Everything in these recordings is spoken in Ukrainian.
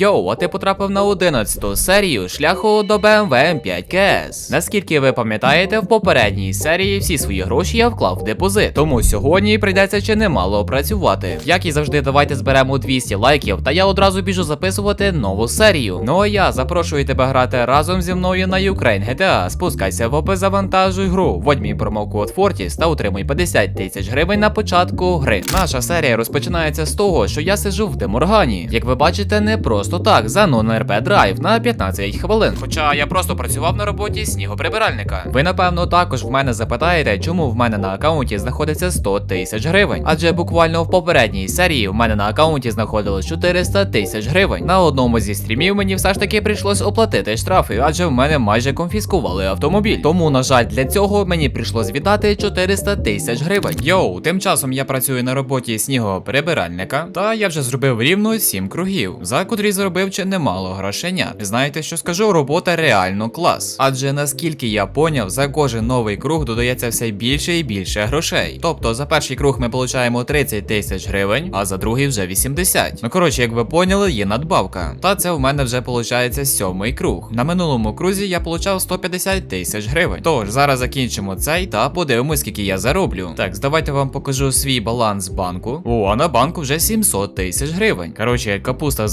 Йоу, а ти потрапив на 11-ту серію шляху до BMW M5 KS. Наскільки ви пам'ятаєте, в попередній серії всі свої гроші я вклав в депозит. Тому сьогодні прийдеться ще немало працювати. Як і завжди, давайте зберемо 200 лайків, та я одразу біжу записувати нову серію. Ну а я запрошую тебе грати разом зі мною на Ukraine GTA. Спускайся в опис завантажуй гру, вводь мій промокод Fortis та отримуй 50 тисяч гривень на початку гри. Наша серія розпочинається з того, що я сиджу в Деморгані. Як ви бачите, не просто так, за non-RP драйв на 15 хвилин. Хоча я просто працював на роботі снігоприбиральника. Ви напевно також в мене запитаєте, чому в мене на аккаунті знаходиться 100 тисяч гривень. Адже буквально в попередній серії в мене на аккаунті знаходилось 400 тисяч гривень. На одному зі стрімів мені все ж таки прийшлось оплатити штрафи, адже в мене майже конфіскували автомобіль. Тому, на жаль, для цього мені прийшлось віддати 400 тисяч гривень. Йоу, тим часом я працюю на роботі снігоприбиральника, та я вже зробив рівно 7 кругів, за котрі заробив чи немало грошенят. Знаєте, що скажу, робота реально клас. Адже наскільки я поняв, за кожен новий круг додається все більше і більше грошей. Тобто за перший круг ми получаємо 30 тисяч гривень, а за другий вже 80. Ну коротше, як ви поняли, є надбавка. Та це в мене вже виходить сьомий круг. На минулому крузі я получав 150 тисяч гривень. Тож зараз закінчимо цей та подивимось, скільки я зароблю. Так, давайте вам покажу свій баланс банку. О, а на банку вже 700 тисяч гривень. Коротше, капуста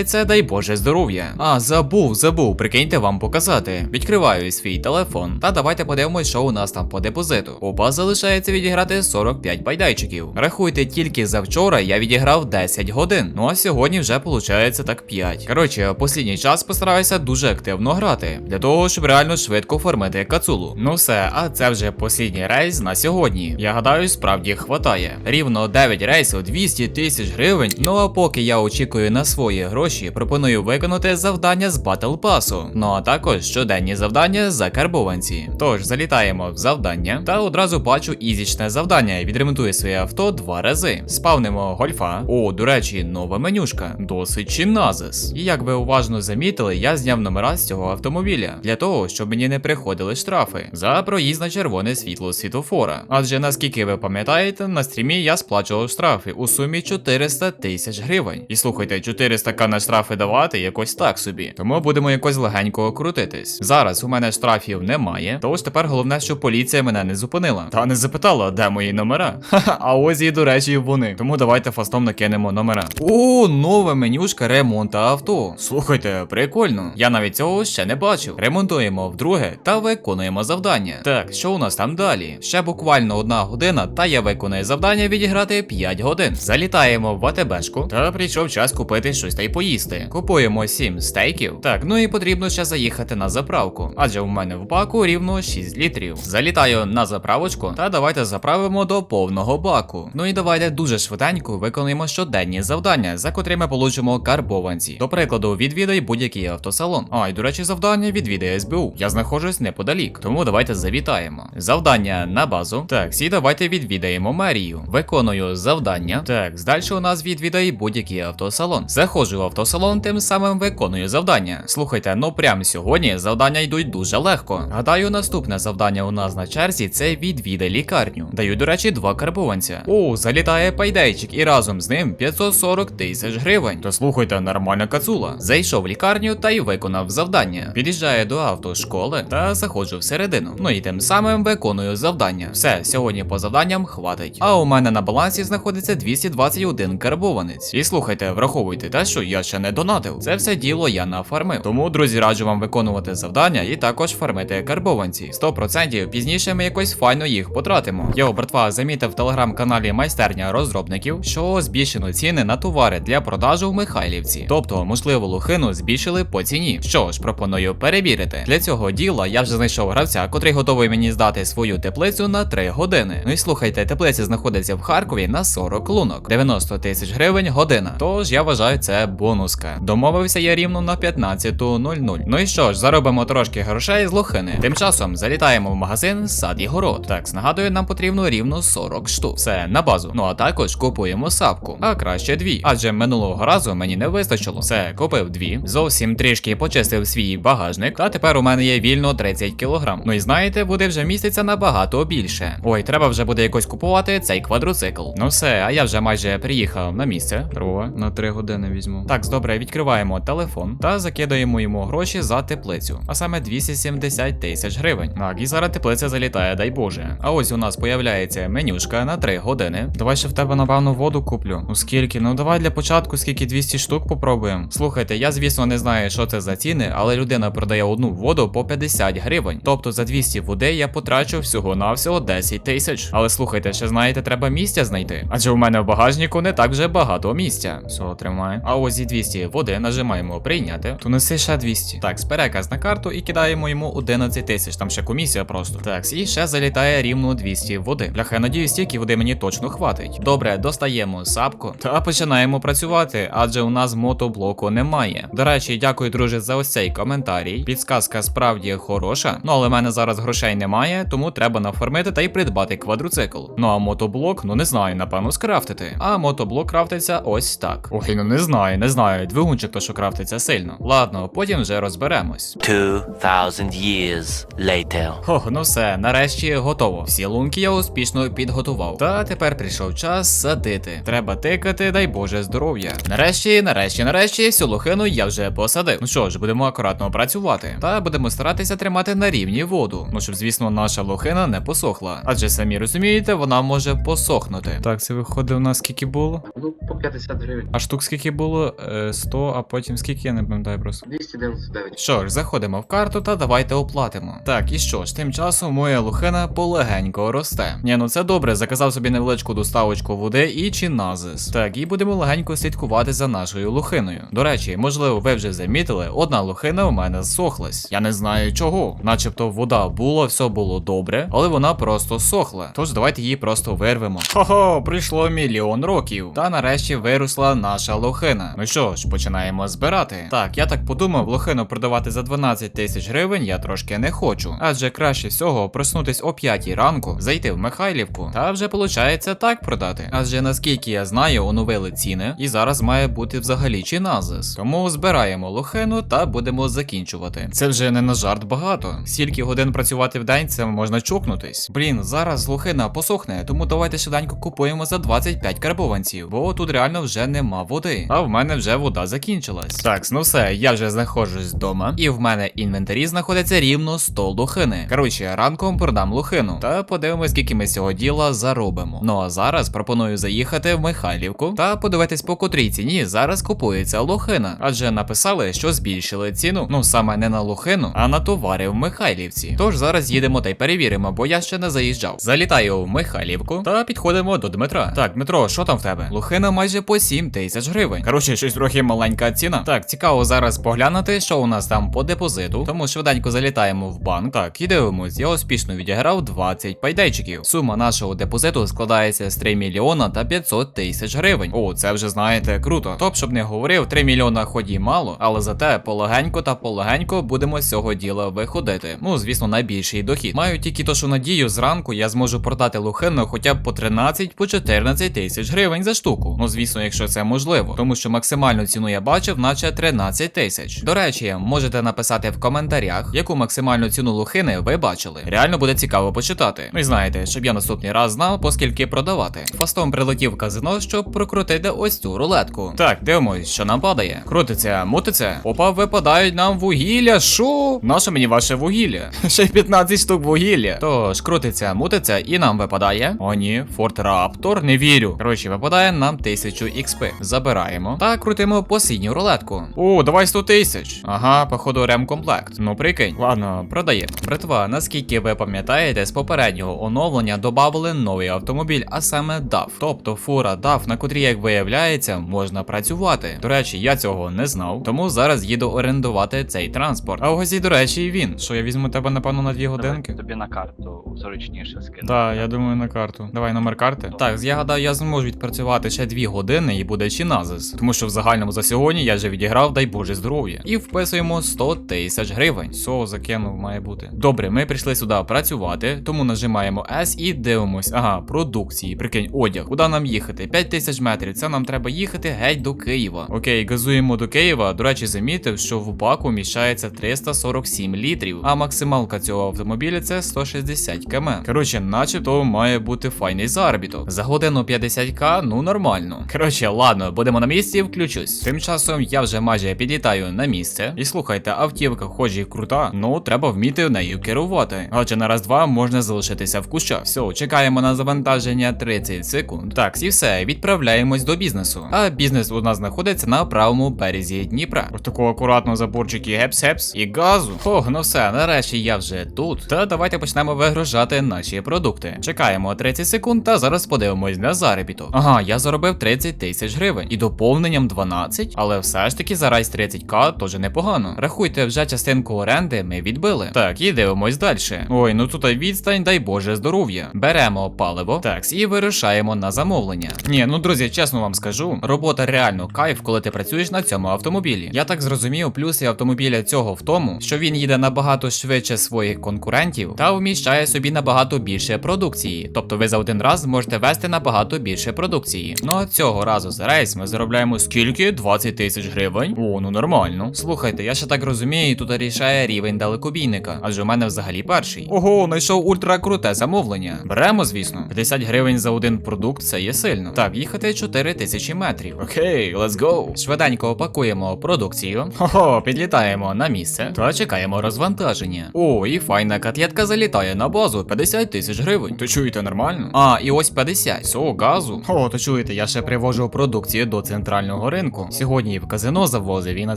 заробляється, дай Боже здоров'я. А, забув, забув, прикиньте вам показати. Відкриваю свій телефон. Та давайте подивимось, що у нас там по депозиту. Опа залишається відіграти 45 байдайчиків. Рахуйте, тільки завчора я відіграв 10 годин. Ну а сьогодні вже виходить так 5. Коротше, останній час постараюся дуже активно грати. Для того, щоб реально швидко формити кацулу. Ну все, а це вже послідній рейс на сьогодні. Я гадаю, справді хватає. Рівно 9 рейсів, 200 тисяч гривень. Ну а поки я очікую на свої гроші, пропоную виконати завдання з батл пасу. Ну а також щоденні завдання за карбованці. Тож залітаємо в завдання та одразу бачу ізічне завдання. Відремонтую своє авто два рази. Спавнимо гольфа. О, до речі, нова менюшка. Досить чиназис. І як ви уважно замітили, я зняв номера з цього автомобіля для того, щоб мені не приходили штрафи за проїзд на червоне світло світофора. Адже наскільки ви пам'ятаєте, на стрімі я сплачував штрафи у сумі 400 тисяч гривень. І слухайте, 400 к штрафи давати якось так собі. Тому будемо якось легенько крутитись. Зараз у мене штрафів немає, тож тепер головне, щоб поліція мене не зупинила. Та не запитала, де мої номера. Ха-ха, а ось і, до речі, вони. Тому давайте фастом накинемо номера. О, нова менюшка ремонту авто. Слухайте, прикольно. Я навіть цього ще не бачив. Ремонтуємо вдруге та виконуємо завдання. Так, що у нас там далі? Ще буквально одна година, та я виконую завдання відіграти 5 годин. Залітаємо в АТБшку, та прийшов час купити щось та й поїсти. Купуємо 7 стейків. Так, ну і потрібно ще заїхати на заправку, адже в мене в баку рівно 6 літрів. Залітаю на заправочку, та давайте заправимо до повного баку. Ну і давайте дуже швиденько виконуємо щоденні завдання, за котрими получимо карбованці. До прикладу, відвідай будь-який автосалон. А, і до речі, завдання відвідай СБУ. Я знаходжусь неподалік, тому давайте завітаємо. Завдання на базу. Так, всі давайте відвідаємо мерію. Виконую завдання. Так, далі у нас відвідай будь-який автосалон. Заходжу в автосалон, тим самим виконую завдання. Слухайте, ну прямо сьогодні завдання йдуть дуже легко. Гадаю, наступне завдання у нас на черзі це відвідай лікарню. Даю, до речі, два карбованця. О, залітає пайдейчик, і разом з ним 540 тисяч гривень. То слухайте, нормальна кацула. Зайшов в лікарню та й виконав завдання. Під'їжджаю до автошколи та заходжу всередину. Ну і тим самим виконую завдання. Все, сьогодні по завданням хватить. А у мене на балансі знаходиться 221 карбованець. І слухайте, враховуйте те, що я ще не донатив. Це все діло я нафармив. Тому, друзі, раджу вам виконувати завдання і також фармити карбованці. 100% пізніше ми якось файно їх потратимо. Йо, братва, замітив в телеграм-каналі майстерня розробників, що збільшено ціни на товари для продажу в Михайлівці. Тобто, можливо, лухину збільшили по ціні. Що ж, пропоную перевірити. Для цього діла я вже знайшов гравця, котрий готовий мені здати свою теплицю на 3 години. Ну і слухайте, теплиця знаходиться в Харкові на 40 лунок, 90 тисяч гривень година. Тож я вважаю це бонуска. Домовився я рівно на 15.00. Ну і що ж, заробимо трошки грошей з лохини. Тим часом залітаємо в магазин сад і город. Так, нагадую, нам потрібно рівно 40 штук. Все на базу. Ну а також купуємо сапку, а краще дві. Адже минулого разу мені не вистачило. Все, купив дві. Зовсім трішки почистив свій багажник. Та тепер у мене є вільно 30 кг. Ну і знаєте, буде вже місяця набагато більше. Ой, треба вже буде якось купувати цей квадроцикл. Ну все, а я вже майже приїхав на місце. Трова, на 3 години візьму. Так, добре, відкриваємо телефон та закидаємо йому гроші за теплицю, а саме 270 тисяч гривень. Так, і зараз теплиця залітає, дай Боже. А ось у нас появляється менюшка на 3 години. Давай ще в тебе, напевно, воду куплю. Ну скільки? Ну давай для початку скільки 200 штук попробуємо. Слухайте, я звісно не знаю, що це за ціни, але людина продає одну воду по 50 гривень. Тобто за 200 води я потрачу всього-навсього 10 тисяч. Але слухайте, ще знаєте, треба місця знайти. Адже у мене в багажнику не так вже багато місця. Все, тримай. А ось і 200 води нажимаємо прийняти. То неси ще 200. Так, переказ на карту і кидаємо йому 11 тисяч. Там ще комісія просто. Так, і ще залітає рівно 200 води. Бляха, я надію, стільки води мені точно хватить. Добре, достаємо сапку та починаємо працювати, адже у нас мотоблоку немає. До речі, дякую, друже, за ось цей коментарій. Підсказка справді хороша. Ну але в мене зараз грошей немає, тому треба нафармити та й придбати квадроцикл. Ну а мотоблок, ну не знаю, напевно, скрафтити. А мотоблок крафтиться ось так. Ой, ну не знаю, не знаю. Двигунчик то що крафтиться сильно. Ладно, потім вже розберемось. 2,000 years later. Ох, ну все, нарешті готово. Всі лунки я успішно підготував. Та тепер прийшов час садити. Треба тикати, дай Боже здоров'я. Нарешті, нарешті, нарешті, всю лохину я вже посадив. Ну що ж, будемо акуратно працювати. Та будемо старатися тримати на рівні воду. Ну щоб, звісно, наша лохина не посохла. Адже самі розумієте, вона може посохнути. Так, це виходить у нас скільки було? Ну, по 50 гривень. А штук скільки було? Е, 100, а потім скільки я не пам'ятаю просто. 299. Що ж, заходимо в карту та давайте оплатимо. Так, і що ж, тим часом моя лухина полегенько росте. Ні, ну це добре, заказав собі невеличку доставочку води і чиназис. Так, і будемо легенько слідкувати за нашою лухиною. До речі, можливо, ви вже замітили, одна лухина у мене зсохлась. Я не знаю чого. Начебто вода була, все було добре, але вона просто сохла. Тож давайте її просто вирвемо. Хо-хо, прийшло мільйон років. Та нарешті виросла наша лохина. Ну що ж, починаємо збирати. Так, я так подумав, лохину продавати за 12 тисяч гривень я трошки не хочу. Адже краще всього проснутись о 5 ранку, зайти в Михайлівку, та вже получається так продати. Адже наскільки я знаю, оновили ціни, і зараз має бути взагалі чиназис. Тому збираємо лохину та будемо закінчувати. Це вже не на жарт багато. Стільки годин працювати в день, це можна чокнутись. Блін, зараз лохина посохне, тому давайте швиденько купуємо за 25 карбованців, бо тут реально вже нема води. А в мене вже вода закінчилась. Так, ну все, я вже знаходжусь вдома, і в мене інвентарі знаходиться рівно 100 лохини. Коротше, ранком продам лохину. Та подивимось, скільки ми цього діла заробимо. Ну а зараз пропоную заїхати в Михайлівку та подивитись по котрій ціні зараз купується лохина. Адже написали, що збільшили ціну. Ну саме не на лохину, а на товари в Михайлівці. Тож зараз їдемо та й перевіримо, бо я ще не заїжджав. Залітаю в Михайлівку та підходимо до Дмитра. Так, Дмитро, що там в тебе? Лохина майже по 7 тисяч гривень. Коротше, щось трохи маленька ціна. Так, цікаво зараз поглянути, що у нас там по депозиту. Тому швиденько залітаємо в банк. Так, і дивимось, я успішно відіграв 20 пайдайчиків. Сума нашого депозиту складається з 3 мільйона та 500 тисяч гривень. О, це вже знаєте, круто. Топ, щоб не говорив, 3 мільйона ході мало, але зате полегенько та полегенько будемо з цього діла виходити. Ну, звісно, найбільший дохід. Маю тільки то, що надію, зранку я зможу продати лухину хоча б по 13 по 14 тисяч гривень за штуку. Ну, звісно, якщо це можливо, тому що максимальну ціну я бачив, наче 13 тисяч. До речі, можете написати в коментарях, яку максимальну ціну лухини ви бачили. Реально буде цікаво почитати. Ну і знаєте, щоб я наступний раз знав, по скільки продавати. Фастом прилетів казино, щоб прокрутити ось цю рулетку. Так, дивимось, що нам падає. Крутиться, мутиться. Опа, випадають нам вугілля. Шо? Наше мені ваше вугілля? Ще 15 штук вугілля. Тож, крутиться, мутиться, і нам випадає. О, ні, Форт Раптор, не вірю. Коротше, випадає нам 1000 XP. Забираємо. Та крутимо посінню рулетку. О, давай 100 тисяч. Ага, походу ремкомплект. Ну прикинь. Ладно, продаємо. Братва, наскільки ви пам'ятаєте, з попереднього оновлення додали новий автомобіль, а саме DAF. Тобто фура DAF, на котрій, як виявляється, можна працювати. До речі, я цього не знав, тому зараз їду орендувати цей транспорт. А ось і, до речі, і він. Що я візьму тебе, напевно, на дві годинки? Тобі на карту зручніше скину. Так, я думаю на карту. Давай номер карти. Так, я гадаю, я зможу відпрацювати ще дві години і буде чиназис. Тому що в загальному за сьогодні я вже відіграв, дай Боже здоров'я. І вписуємо 100 тисяч гривень. Все, закинув, має бути. Добре, ми прийшли сюди працювати, тому нажимаємо S і дивимось. Ага, продукції. Прикинь, одяг. Куди нам їхати? 5 тисяч метрів. Це нам треба їхати геть до Києва. Окей, газуємо до Києва. До речі, замітив, що в баку міщається 347 літрів, а максималка цього автомобіля це 160 км. Коротше, начебто має бути файний заробіток. За годину 50к, ну нормально. Коротше, ладно, будемо на місці, включаємо. Вибачусь. Тим часом я вже майже підлітаю на місце. І слухайте, автівка хоч і крута, ну треба вміти нею керувати. Адже на раз-два можна залишитися в кущах. Все, чекаємо на завантаження 30 секунд. Так, і все, відправляємось до бізнесу. А бізнес у нас знаходиться на правому березі Дніпра. Такого акуратно заборчики гепс-гепс і газу. Ох, ну все, нарешті я вже тут. Та давайте почнемо вигружати наші продукти. Чекаємо 30 секунд та зараз подивимось на заробіток. Ага, я заробив 30 тисяч гривень і доповненням 12, але все ж таки зараз 30к теж непогано. Рахуйте, вже частинку оренди ми відбили. Так, і дивимось далі. Ой, ну тут відстань, дай Боже здоров'я. Беремо паливо, так, і вирушаємо на замовлення. Ні, ну друзі, чесно вам скажу, робота реально кайф, коли ти працюєш на цьому автомобілі. Я так зрозумів, плюси автомобіля цього в тому, що він їде набагато швидше своїх конкурентів та вміщає собі набагато більше продукції. Тобто ви за один раз зможете вести набагато більше продукції. Ну а цього разу за рейс ми заробляємо скільки? 20 тисяч гривень. О, ну нормально. Слухайте, я ще так розумію, тут рішає рівень далекобійника, адже у мене взагалі перший. Ого, знайшов ультра круте замовлення. Беремо, звісно. 50 гривень за один продукт це є сильно. Так, їхати 4 тисячі метрів. Окей, let's go. Швиденько опакуємо продукцію. Хо-хо, підлітаємо на місце та чекаємо розвантаження. О, і файна котлетка залітає на базу 50 тисяч гривень. То чуєте нормально? А, і ось 50. Все, газу. О, то чуєте, я ще привожу продукцію до центрального ринку. Сьогодні і в казино завозив, і на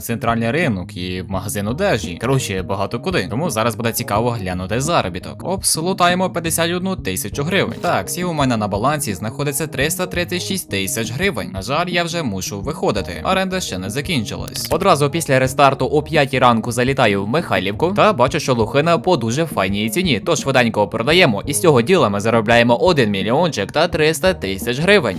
центральний ринок, і в магазин одежі. Коротше, багато куди. Тому зараз буде цікаво глянути заробіток. Опс, лутаємо 51 тисячу гривень. Так, всі у мене на балансі знаходиться 336 тисяч гривень. На жаль, я вже мушу виходити. Оренда ще не закінчилась. Одразу після рестарту о 5 ранку залітаю в Михайлівку та бачу, що лухина по дуже файній ціні. Тож швиденько продаємо, і з цього діла ми заробляємо 1 мільйончик та 300 тисяч гривень.